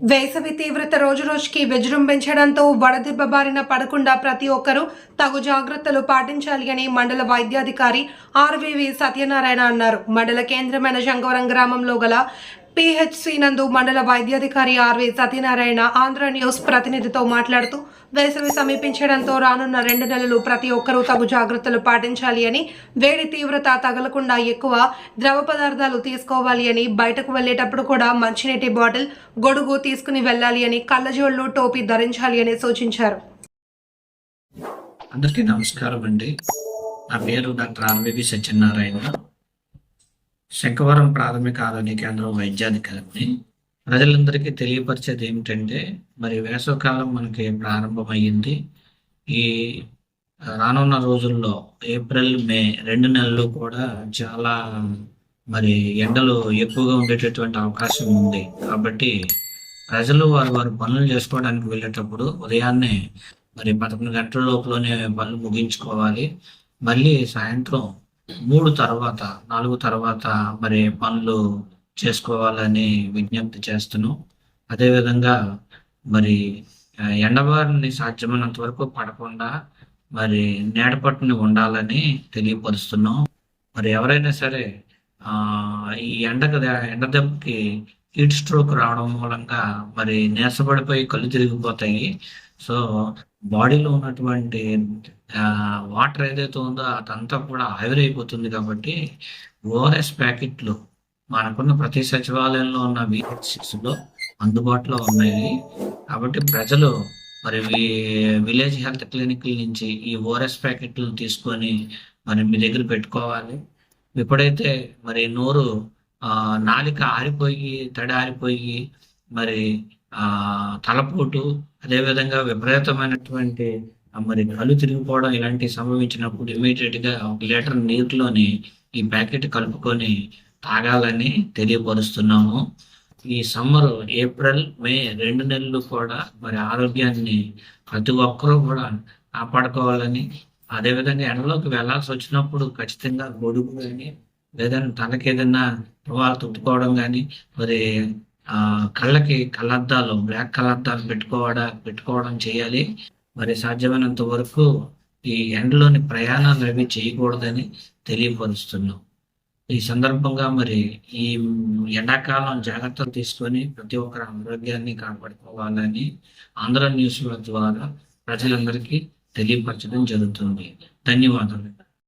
వేసవి తీవ్రత రోజు రోజుకి విజృంభించడంతో వడదెబ్బ బారిన పడకుండా ప్రతి ఒక్కరూ తగు జాగ్రత్తలు పాటించాలి అని మండల వైద్యాధికారి ఆర్వీవి సత్యనారాయణ అన్నారు. మండల కేంద్రమైన శంకవరం గ్రామంలో గల పిహెచ్సి నందు మండల వైద్యాధికారి R V Satyanarayana Andhra news ప్రతినిధితో మాట్లాడుతూ వేసవి సమీపించడంతో రానున్న రెండు నెలలు ప్రతి ఒక్కరూ తగు జాగ్రత్తలు పాటించాలి అని వేడి తీవ్రత తగలకుండా ఎక్కువ ద్రవ పదార్థాలు తీసుకోవాలి అని బయటకు వెళ్ళేటప్పుడు కూడా మంచినీటి బాటిల్ గొడుగు తీసుకుని వెళ్ళాలి అని కళ్ళజోళ్ళు టోపీ ధరించాలి అని సూచించారు. అందరికీ నమస్కారం అండి. నా పేరు డాక్టర్ ఆర్బిబి సత్యనారాయణ. శంకవరం ప్రాథమిక ఆరోగ్య కేంద్రం వైద్యాధికారిని ప్రజలందరికీ తెలియపరిచేది ఏమిటంటే మరి వేసవకాలం మనకి ప్రారంభమయ్యింది. ఈ రానున్న రోజుల్లో ఏప్రిల్ మే రెండు నెలలు కూడా చాలా మరి ఎండలు ఎక్కువగా ఉండేటటువంటి అవకాశం ఉంది. కాబట్టి ప్రజలు వారు వారి పనులు చేసుకోవడానికి వెళ్ళేటప్పుడు ఉదయాన్నే మరి పదకొండు గంటల లోపలనే పనులు ముగించుకోవాలి. మళ్ళీ సాయంత్రం మూడు తర్వాత నాలుగు తర్వాత మరి పనులు చేసుకోవాలని విజ్ఞప్తి చేస్తున్నాం. అదేవిధంగా మరి ఎండవారిని ఎండబారిని సాధ్యమైనంత వరకు పడకుండా మరి నీడపట్టుని ఉండాలని తెలియపరుస్తున్నాం. మరి ఎవరైనా సరే ఈ ఎండకు ఎండ దెబ్బకి హీట్ స్ట్రోక్ రావడం మూలంగా మరి నీరసపడిపోయి కళ్ళు తిరిగిపోతాయి. సో బాడీలో ఉన్నటువంటి వాటర్ ఏదైతే ఉందో అదంతా కూడా ఆవిరైపోతుంది కాబట్టి ఓఆర్ఎస్ ప్యాకెట్లు మనకున్న ప్రతి సచివాలయంలో ఉన్న విహెచ్లో అందుబాటులో ఉన్నాయి. కాబట్టి ప్రజలు మరి విలేజ్ హెల్త్ క్లినిక్ నుంచి ఈ ఓఆర్ఎస్ ప్యాకెట్లు తీసుకొని మరి మీ దగ్గర పెట్టుకోవాలి. ఎప్పుడైతే మరి నోరు ఆ, నాలిక ఆరిపోయి తడి ఆరిపోయి మరి ఆ తలపోటు అదేవిధంగా విపరీతమైనటువంటి మరి కళ్ళు తిరిగిపోవడం ఇలాంటివి సంభవించినప్పుడు ఇమీడియట్గా ఒక లీటర్ నీటిలోని ఈ ప్యాకెట్ కలుపుకొని తాగాలని తెలియపరుస్తున్నాము. ఈ సమ్మర్ ఏప్రిల్ మే రెండు నెలలు కూడా మరి ఆరోగ్యాన్ని ప్రతి ఒక్కరూ కూడా కాపాడుకోవాలని అదేవిధంగా ఎండలోకి వెళ్ళాల్సి వచ్చినప్పుడు ఖచ్చితంగా గొడుగు కానీ లేదంటే తలకి ఏదైనా తువాలు తుట్టుకోవడం కానీ మరి ఆ కళ్ళకి కళ్ళద్దాలు బ్లాక్ కళ్ళద్దాలు పెట్టుకోవడం పెట్టుకోవడం చేయాలి. మరి సాధ్యమైనంత వరకు ఈ ఎండలోని ప్రయాణాలు అవి చేయకూడదని తెలియపరుస్తున్నాం. ఈ సందర్భంగా మరి ఈ ఎండాకాలం జాగ్రత్తలు తీసుకొని ప్రతి ఒక్కరి ఆరోగ్యాన్ని కాపాడుకోవాలని ఆంధ్ర న్యూస్ ద్వారా ప్రజలందరికీ తెలియపరచడం జరుగుతుంది. ధన్యవాదాలు.